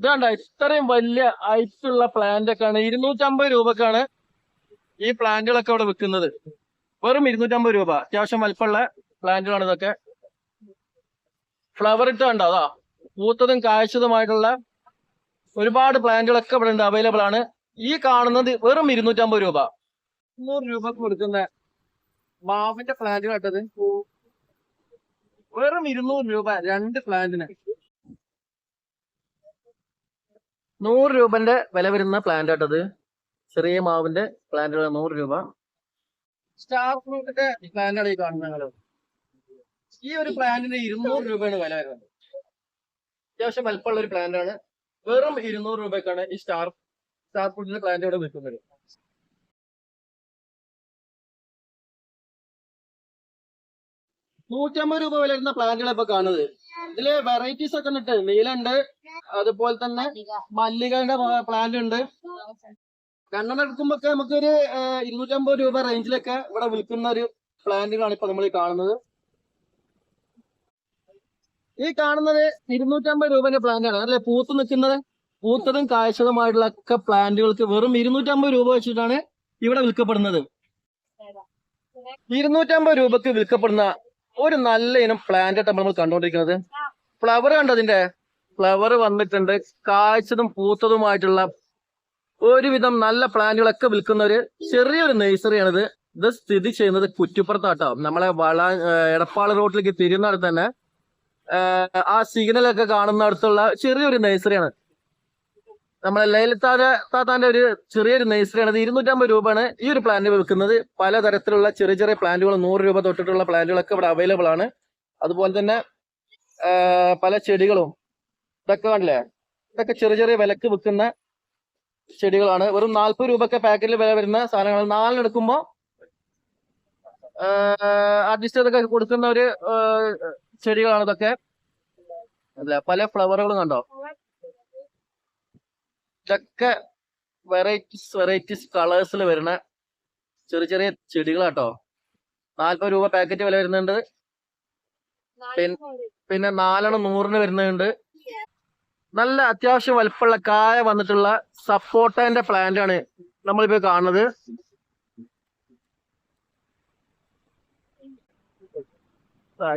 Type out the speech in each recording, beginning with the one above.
ഇത് കണ്ട ഇത്രയും വലിയ ഹൈറ്റുള്ള പ്ലാന്റ് ഒക്കെ ആണ് ഇരുന്നൂറ്റമ്പത് രൂപക്കാണ് ഈ പ്ലാന്റുകളൊക്കെ അവിടെ വിൽക്കുന്നത്. വെറും ഇരുന്നൂറ്റമ്പത് രൂപ. അത്യാവശ്യം വലിപ്പമുള്ള പ്ലാന്റുകളാണ് ഇതൊക്കെ. ഫ്ലവർ ഇട്ട് കണ്ടോ? അതാ പൂത്തതും കായ്ച്ചതുമായിട്ടുള്ള ഒരുപാട് പ്ലാന്റുകളൊക്കെ ഇവിടെ ഉണ്ട് അവൈലബിൾ ആണ്. ഈ കാണുന്നത് വെറും ഇരുന്നൂറ്റമ്പത് രൂപ. നൂറ് രൂപക്ക് കൊടുക്കുന്ന മാവിന്റെ പ്ലാന്റ് കേട്ടത് വെറും ഇരുന്നൂറ് രൂപ രണ്ട് പ്ലാന്റിന് നൂറ് രൂപന്റെ വില വരുന്ന പ്ലാന്റ് ആട്ടത് ചെറിയ മാവിന്റെ പ്ലാന്റുകൾ നൂറ് രൂപ. സ്റ്റാർ ഫ്രൂട്ടിന്റെ പ്ലാന്റാണ് ഈ കാണുന്നത് ഈ ഒരു പ്ലാന്റിന് ഇരുന്നൂറ് രൂപയാണ് വില വരുന്നത്. അത്യാവശ്യം വലിപ്പമുള്ള ഒരു പ്ലാന്റ് ആണ്. വെറും ഇരുന്നൂറ് രൂപക്കാണ് ഈ സ്റ്റാർ സ്റ്റാർ ഫ്രൂട്ടിന്റെ പ്ലാന്റ് ഇവിടെ വിൽക്കുന്നത് നൂറ്റമ്പത് രൂപ വില വരുന്ന പ്ലാന്റുകൾ ഇപ്പൊ കാണുന്നത്. ഇതിൽ വെറൈറ്റീസ് ഒക്കെ ഉണ്ട്. നീലുണ്ട് അതുപോലെ തന്നെ മല്ലികളുടെ പ്ലാന്റ് ഉണ്ട് രണ്ടെണ്ണം എടുക്കുമ്പോ നമുക്ക് നമുക്കൊരു ഇരുന്നൂറ്റമ്പത് രൂപ റേഞ്ചിലൊക്കെ ഇവിടെ വിൽക്കുന്ന ഒരു പ്ലാന്റുകളാണ് ഇപ്പൊ നമ്മൾ ഈ കാണുന്നത്. ഈ കാണുന്നത് ഇരുന്നൂറ്റമ്പത് രൂപന്റെ പ്ലാന്റ് ആണ് അല്ലെ? പൂത്ത് നിൽക്കുന്നത് പൂത്തതും കാഴ്ചതുമായിട്ടുള്ള ഒക്കെ പ്ലാന്റുകൾക്ക് വെറും ഇരുന്നൂറ്റമ്പത് രൂപ വെച്ചിട്ടാണ് ഇവിടെ വിൽക്കപ്പെടുന്നത്. ഇരുന്നൂറ്റമ്പത് രൂപക്ക് വിൽക്കപ്പെടുന്ന ഒരു നല്ല ഇനം പ്ലാന്റ് ആയിട്ടാണ് നമ്മൾ കണ്ടുകൊണ്ടിരിക്കുന്നത് ഫ്ലവർ കണ്ടതിന്റെ ഫ്ലവർ വന്നിട്ടുണ്ട്. കാഴ്ചതും പൂത്തതുമായിട്ടുള്ള ഒരുവിധം നല്ല പ്ലാന്റുകളൊക്കെ വിൽക്കുന്ന ഒരു ചെറിയൊരു നഴ്സറിയാണിത് ഇത് സ്ഥിതി ചെയ്യുന്നത് കുറ്റിപ്പുറത്താട്ടോ. നമ്മളെ വള ഏഹ് എടപ്പാൾ റോഡിലേക്ക് തിരിയുന്നിടത്ത് തന്നെ ആ സിഗ്നലൊക്കെ കാണുന്ന അടുത്തുള്ള ചെറിയൊരു നഴ്സറിയാണ് നമ്മളെ ലൈലത്താര താത്താന്റെ ഒരു ചെറിയൊരു നഴ്സറിയാണ് ഇത് ഇരുന്നൂറ്റമ്പത് രൂപയാണ് ഈ ഒരു പ്ലാന്റ് വിൽക്കുന്നത്. പലതരത്തിലുള്ള ചെറിയ ചെറിയ പ്ലാന്റുകൾ നൂറ് രൂപ തൊട്ടിട്ടുള്ള പ്ലാന്റുകളൊക്കെ ഇവിടെ അവൈലബിൾ ആണ്. അതുപോലെ തന്നെ പല ചെടികളും ഇതൊക്കെ കണ്ടില്ലേ? ഇതൊക്കെ ചെറിയ ചെറിയ വിലക്ക് വിൽക്കുന്ന ചെടികളാണ്. വെറും നാല്പത് രൂപയൊക്കെ പാക്കറ്റിൽ വില വരുന്ന സാധനങ്ങൾ. നാലിനെടുക്കുമ്പോ അഡ്ജസ്റ്റ് ചെയ്തൊക്കെ കൊടുക്കുന്ന ഒരു ചെടികളാണ് ഇതൊക്കെ. അല്ല പല ഫ്ലവറുകളും കണ്ടോ? ഇതൊക്കെ വെറൈറ്റീസ് വെറൈറ്റീസ് കളേഴ്സിൽ വരുന്ന ചെറിയ ചെറിയ ചെടികളാട്ടോ. നാല്പത് രൂപ പാക്കറ്റ് വില വരുന്നുണ്ട്. പിന്നെ നാലെണ്ണം നൂറിന് വരുന്നുണ്ട്. നല്ല അത്യാവശ്യം വലുപ്പമുള്ള കായ വന്നിട്ടുള്ള സപ്പോട്ടേന്റെ പ്ലാന്റ് ആണ് നമ്മളിപ്പോ കാണുന്നത്.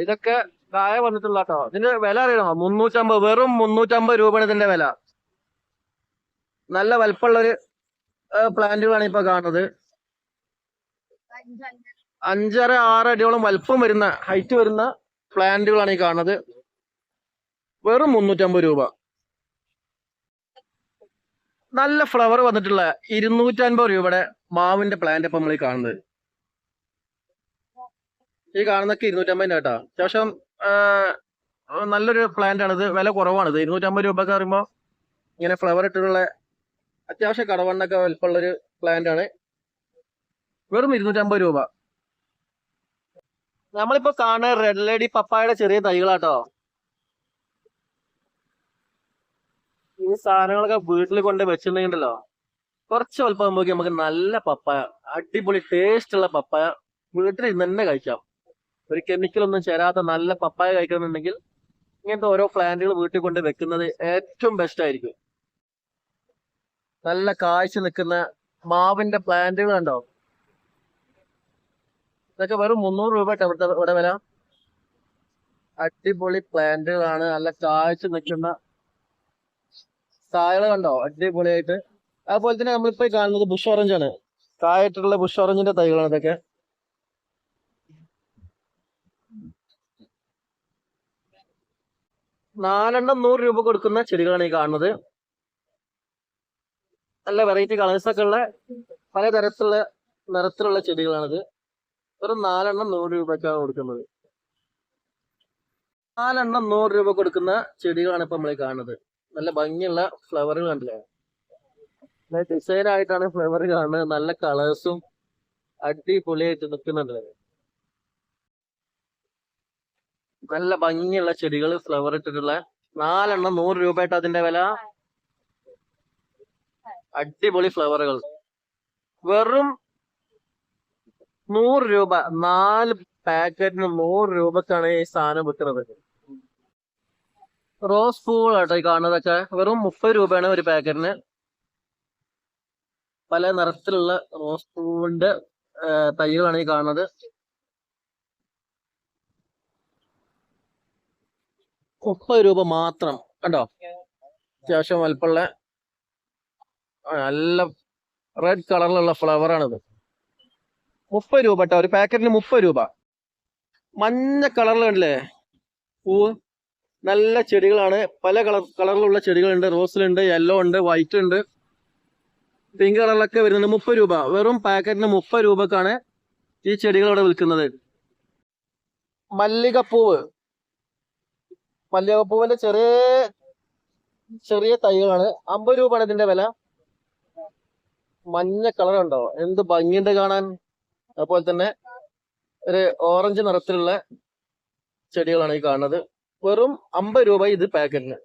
ഇതൊക്കെ കായ വന്നിട്ടുള്ള കേട്ടോ ഇതിന്റെ വില അറിയണോ? മുന്നൂറ്റമ്പത് വെറും മുന്നൂറ്റമ്പത് രൂപയാണ് ഇതിന്റെ വില. നല്ല വലുപ്പമുള്ള ഒരു പ്ലാന്റുകളാണ് ഇപ്പൊ കാണുന്നത്. അഞ്ചര ആറ് അടിയോളം വലുപ്പം വരുന്ന ഹൈറ്റ് വരുന്ന പ്ലാന്റുകളാണ് ഈ കാണുന്നത്. വെറും മുന്നൂറ്റമ്പത് രൂപ. നല്ല ഫ്ലവർ വന്നിട്ടുള്ള ഇരുന്നൂറ്റൻപത് രൂപയുടെ മാവിന്റെ പ്ലാന്റ് ഇപ്പൊ നമ്മൾ ഈ കാണുന്നത്. ഈ കാണുന്നൊക്കെ ഇരുന്നൂറ്റമ്പതിന്റെ കേട്ടോ. അത്യാവശ്യം നല്ലൊരു പ്ലാന്റ് ആണ് ഇത് വില കുറവാണ് ഇത് ഇരുന്നൂറ്റമ്പത് രൂപ ഒക്കെ പറയുമ്പോൾ ഇങ്ങനെ ഫ്ലവർ ഇട്ടിട്ടുള്ള അത്യാവശ്യം കടവണ്ണൊക്കെ വലിപ്പമുള്ളൊരു പ്ലാന്റ് ആണ്. വെറും ഇരുന്നൂറ്റമ്പത് രൂപ. നമ്മളിപ്പോ കാണുന്ന റെഡ് ലേഡി പപ്പായുടെ ചെറിയ തൈകളാട്ടോ. സാധനങ്ങളൊക്കെ വീട്ടിൽ കൊണ്ട് വെച്ചിട്ടുണ്ടെങ്കിലോ കുറച്ച് വലുപ്പം നോക്കി നമുക്ക് നല്ല പപ്പായ അടിപൊളി ടേസ്റ്റ് ഉള്ള പപ്പായ വീട്ടിൽ ഇന്ന് തന്നെ കഴിക്കാം. ഒരു കെമിക്കൽ ഒന്നും ചേരാത്ത നല്ല പപ്പായ കഴിക്കണമെന്നുണ്ടെങ്കിൽ ഇങ്ങനത്തെ ഓരോ പ്ലാന്റുകൾ വീട്ടിൽ കൊണ്ട് വെക്കുന്നത് ഏറ്റവും ബെസ്റ്റ് ആയിരിക്കും. നല്ല കാഴ്ച നിൽക്കുന്ന മാവിന്റെ പ്ലാന്റുകൾ ഉണ്ടോ ഇതൊക്കെ വെറും മുന്നൂറ് രൂപ ഇവിടെ വില. അടിപൊളി പ്ലാന്റുകളാണ് നല്ല കാഴ്ച നിൽക്കുന്ന കായകൾ കണ്ടോ? അടിപൊളിയായിട്ട്. അതുപോലെ തന്നെ നമ്മളിപ്പോ കാണുന്നത് ബുഷ് ഓറഞ്ച് ആണ്. കായിട്ടുള്ള ബുഷ് ഓറഞ്ചിന്റെ തൈകളാണ് ഇതൊക്കെ. നാലെണ്ണം നൂറ് രൂപ കൊടുക്കുന്ന ചെടികളാണ് ഈ കാണുന്നത്. നല്ല വെറൈറ്റി കളേഴ്സ് ഒക്കെ ഉള്ള പലതരത്തിലുള്ള നിറത്തിലുള്ള ചെടികളാണിത്. ഒരു നാലെണ്ണം നൂറ് രൂപയ്ക്കാണ് കൊടുക്കുന്നത്. നാലെണ്ണം നൂറ് രൂപ കൊടുക്കുന്ന ചെടികളാണ് ഇപ്പൊ നമ്മൾ കാണുന്നത്. നല്ല ഭംഗിയുള്ള ഫ്ലവറുകൾ കണ്ടില്ലേ? നല്ല ഡിസൈൻ ആയിട്ടാണ് ഫ്ലവർ കാണുന്നത്. നല്ല കളേഴ്സും അടിപൊളിയായിട്ട് നിൽക്കുന്നുണ്ട്. നല്ല ഭംഗിയുള്ള ചെടികൾ ഫ്ലവർ ഇട്ടിട്ടുള്ള നാലെണ്ണം നൂറ് രൂപയായിട്ട് അതിന്റെ വില. അടിപൊളി ഫ്ലവറുകൾ വെറും നൂറ് രൂപ. നാല് പാക്കറ്റിന് നൂറ് രൂപക്കാണ് ഈ സാധനം വിൽക്കുന്നത്. റോസ് പൂവുകളാട്ടോ ഈ കാണുന്നതൊക്കെ വെറും മുപ്പത് രൂപയാണ് ഒരു പാക്കറ്റിന്. പല നിറത്തിലുള്ള റോസ് പൂവിന്റെ തൈകളാണ് ഈ കാണുന്നത്. മുപ്പത് രൂപ മാത്രം. കണ്ടോ? അത്യാവശ്യം വലുപ്പമുള്ള നല്ല റെഡ് കളറിലുള്ള ഫ്ലവർ ആണിത് മുപ്പത് രൂപ കേട്ടോ. ഒരു പാക്കറ്റിന് മുപ്പത് രൂപ. മഞ്ഞ കളറിലുണ്ടല്ലേ? പൂവ് നല്ല ചെടികളാണ്. പല കളർ കളറിലുള്ള ചെടികളുണ്ട്. റോസിലുണ്ട് യെല്ലോ ഉണ്ട് വൈറ്റ് ഉണ്ട്. പിങ്ക് കളറിലൊക്കെ വരുന്നുണ്ട് മുപ്പത് രൂപ. വെറും പാക്കറ്റിന് മുപ്പത് രൂപക്കാണ് ഈ ചെടികൾ ഇവിടെ വിൽക്കുന്നത്. മല്ലികപ്പൂവ്. മല്ലികപ്പൂവിന്റെ ചെറിയ ചെറിയ തൈകളാണ്. അമ്പത് രൂപയാണ് ഇതിന്റെ വില. മഞ്ഞ കളർ ഉണ്ടോ? എന്ത് ഭംഗിയുണ്ട് കാണാൻ? അതുപോലെ തന്നെ ഒരു ഓറഞ്ച് നിറത്തിലുള്ള ചെടികളാണ് ഈ കാണുന്നത്. വെറും അമ്പത് രൂപ ഇത് പാക്കറ്റിന്